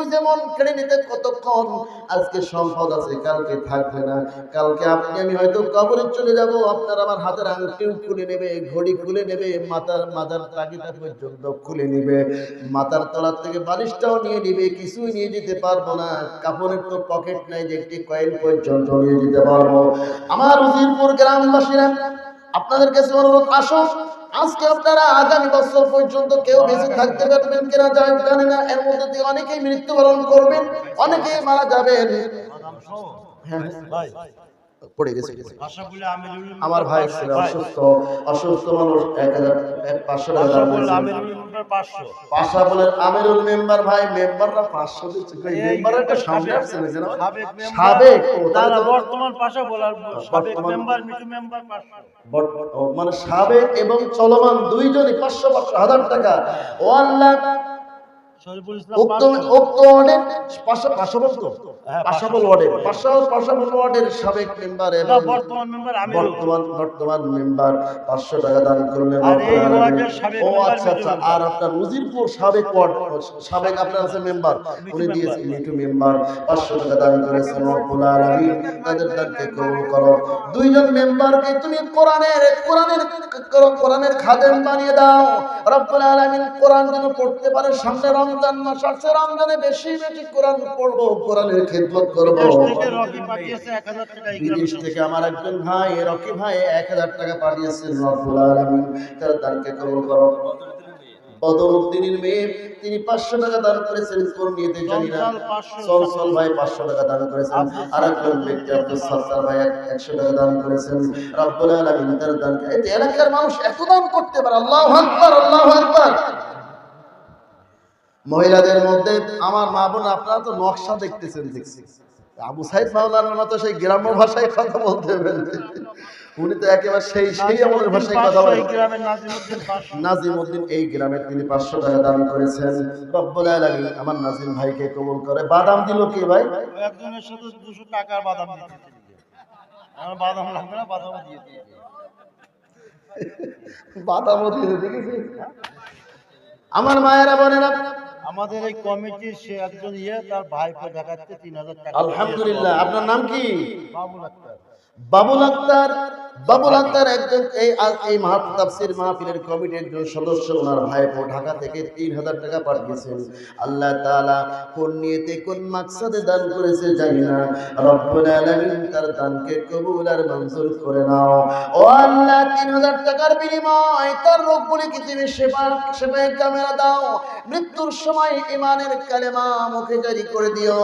বুঝে মন কেড়ে নিতে কতক্ষণ? আজকে সম্পদ আছে, কালকে থাকবে না। কালকে আপনি, আমি হয়তো কবরে চলে যাব, আপনার আমার হাতের আংটিও খুলে নেবে, ঘড়ি খুলে নেবে, মাথার মাথার টাকিটা পর্যন্ত খুলে নেবে। মাথার তলার থেকে বালিশটাও নিয়ে নিবে, কিছুই নিয়ে যেতে পারব না। কাপড়ের তো পকেট নাই যে একটি কয়েল পর্যন্ত নিয়ে যেতে পারব। আমার উজিরপুর গ্রামবাসীরা, আপনাদের কাছে অনুরোধ আসো আজকে আপনারা আগামী বছর পর্যন্ত কেউ বেঁচে থাকতে পারবেন কিনা জানি না। এর মধ্যে দিয়ে অনেকেই মৃত্যুবরণ করবেন অনেকেই মারা যাবেন। হ্যাঁ, পড়ে গেছে গেছে। ভাষা বলে আমিরুল আমার ভাই ছিল অসুস্থ অসুস্থ মানুষ এক হাজার পাঁচশো টাকা ভাষা দাম বলে দিয়েছে। আমিরুল মেম্বার পাঁচশো। বলে আমিরুল মেম্বার ভাই মেম্বাররা পাঁচশো দিচ্ছে। মেম্বার একটা সামনে আসছে সাবেক মেম্বার। সাবেক ও, না তাহলে না তো- বর্তমান পাশা বলার মেম্বার মিটু মেম্বার পাঁচশো। বট- ও, মানে সাবেক এবং চলমান দুইজনই পাঁচশো পাঁচশো হাজার টাকা। ও আল্লাহ শরীফুল ইসলাম উক্ত পাঁচশো। ওয়ার্ডের পাশা- পাশাবল তো? হ্যাঁ, পাশাবল ওয়ার্ডের। পাশা- ওয়ার্ডের সাবেক মেম্বার বর্তমান মেম্বার আমিরুল। বর্তমান বর্তমান মেম্বার পাঁচশো টাকা দান করলেন আর এই ওয়ার্ডের সাবেক ও আচ্ছা আচ্ছা আর আপনার উজিরপুর সাবেক ওয়ার্ড সাবেক আপনার আছে মেম্বার। উনি দিয়েছেন মিঠু মেম্বার। পাঁচশো টাকা দান করেছেন রব্বুল আলামিন। তাদের দানকে কবুল করো। দুইজন মেম্বারকে তুমি কোরআনের কোরআনের কোরআনের খাদেম বানিয়ে দাও। রব্বুল আলামিন কোরআন যেন পড়তে পারে সামনে রমজান মাস আসছে রমজানে বেশি বেশি কোরআন পড়ব কোরআনের খেদমত করব। বিদেশ থেকে আমার একজন ভাই রকি ভাই এক হাজার টাকা পাঠিয়েছেন রব্বুল আলামিন। তার দানকে কবুল করো। বদরুদ্দিনের মেয়ে তিনি পাঁচশো টাকা দান করেছেন কোন নিয়েতে জানি না। চঞ্চল 500 চলচল ভাই পাঁচশো টাকা দান করেছেন। আর একজন ব্যক্তি আব্দুল সত্তার ভাই একশো টাকা দান করেছেন। রব্বুল আলামিন তার যে এলাকার মানুষ এত দান করতে পারে আল্লাহু আকবার আল্লাহু আকবার। মহিলাদের মধ্যে আমার মা বোন আপনারা তো নকশা দেখতেছেন দেখছি আবু সাইদ মাওলানার মতো সেই গ্রাম্য ভাষায় কথা বলতে উনি তো একেবারে সেই সেই আমাদের ভাষায় কথা বলেন নাজিম উদ্দিন এই গ্রামে তিনি পাঁচশো টাকা দান করেছেন। রব্বুল আলামিন আমার নাজিম ভাইকে কবুল করে। বাদাম দিল কি ভাই? একজনের শুধু দুশো টাকার বাদাম আমার বাদাম লাগবে না বাদাম দিয়ে দিয়েছে। বাদামও দিয়ে দেখেছি আমার মায়েরা বোনেরা আমাদের এই কমিটির সে একজন ইয়ে তার ভাইপো দেখাচ্ছে তিন হাজার টাকা। আলহামদুলিল্লাহ। আপনার নাম কি? বাবুল আক্তার। বাবুল আক্তার বাবুল আক্তার একজন এই এই তাফসির মাহফিলের কমিটির একজন সদস্য, ওনার ভাইপো ঢাকা থেকে তিন হাজার টাকা পাঠিয়েছেন। আল্লাহ তাআলা কোন নিয়তে কোন মাকসাদে দান করেছে জানি না। রব্বুল আলামিন তার দানকে কবুল আর মঞ্জুর করে নাও। ও আল্লাহ, তিন হাজার টাকার বিনিময় তার রোগগুলিকে তুমি সেবা সেবায় ক্যামেরা দাও। মৃত্যুর সময় ইমানের কালেমা মুখে জারি করে দিও।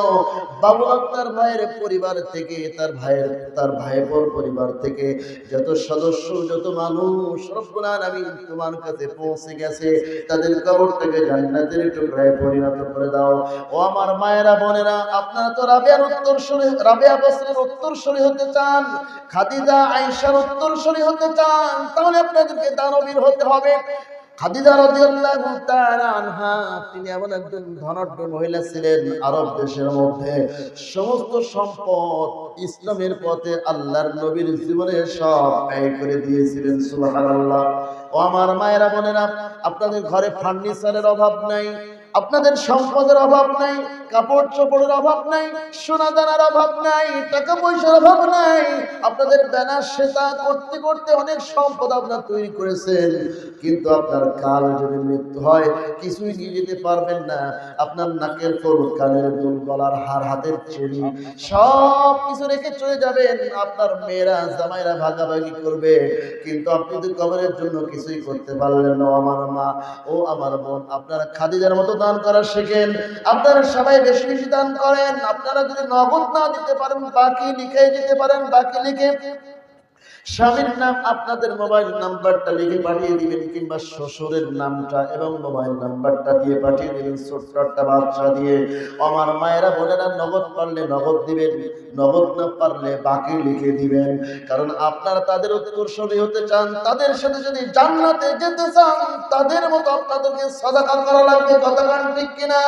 বাবু আক্তার ভাইয়ের পরিবার থেকে, তার ভাইয়ের তার ভাইপোর পরিবার থেকে যত সদস্য, যত মানুষ, রব্বুল আলামিন তোমার কাছে পৌঁছে গেছে, তাদের কবরটাকে জান্নাতের টুকরায় পরিণত করে দাও। ও আমার মায়েরা, বোনেরা, আপনারা তো রাবিয়ার উত্তরসূরি রাবিয়া বসরের উত্তরসূরি হতে চান, খাদিজা আয়েশার উত্তরসূরি হতে চান, তাহলে আপনাদেরকে দানবীর হতে হবে। খাদিজা রাদিয়াল্লাহু তাআলা তিনি এমন একজন ধনাঢ্য মহিলা ছিলেন আরব দেশের মধ্যে। সমস্ত সম্পদ ইসলামের পথে আল্লাহর নবীর জীবনে সব ব্যয় করে দিয়েছিলেন, সুবহানাল্লাহ। ও আমার মায়েরা বোনেরা, আপনাদের ঘরে ফার্নিচারের অভাব নাই। আপনাদের সম্পদের অভাব নাই, কাপড় চোপড়ের অভাব নাই, সোনা দানার অভাব নাই, টাকা পয়সার অভাব নাই। আপনাদের ব্যানার সেতা করতে করতে অনেক সম্পদ আপনার তৈরি করেছেন। কিন্তু আপনার কাল যদি মৃত্যু হয়, কিছুই নিয়ে যেতে পারবেন না। আপনার নাকের ফুল কানের দুল, গলার হার, হাতের চেরি সব কিছু রেখে চলে যাবেন। আপনার মেয়েরা, জামাইরা ভাগাভাগি করবে। কিন্তু আপনি তো কবরের জন্য কিছুই করতে পারলেন না আমার মা, ও আমার বোন। আপনারা খাদিজার মতো দান করা শেখেন। আপনারা সবাই বেশি বেশি দান করেন। আপনারা যদি নগদ না দিতে পারেন, বাকি লিখে দিতে পারেন, বাকি লিখে স্বামীর নাম আপনাদের মোবাইল নাম্বারটা লিখে পাঠিয়ে দিবেন কিংবা শ্বশুরের নামটা এবং মোবাইল নাম্বারটা দিয়ে পাঠিয়ে দিবেন ছোট্ট একটা বাচ্চা দিয়ে। আমার মায়েরা বোনেরা নগদ পারলে নগদ দিবেন, নগদ না পারলে বাকি লিখে দিবেন। কারণ আপনারা তাদের উত্তরসূরি হতে চান, তাদের সাথে যদি জান্নাতে যেতে চান, তাদের মতো আপনাদেরকে সদাকা করা লাগবে। গান ঠিক কিনা?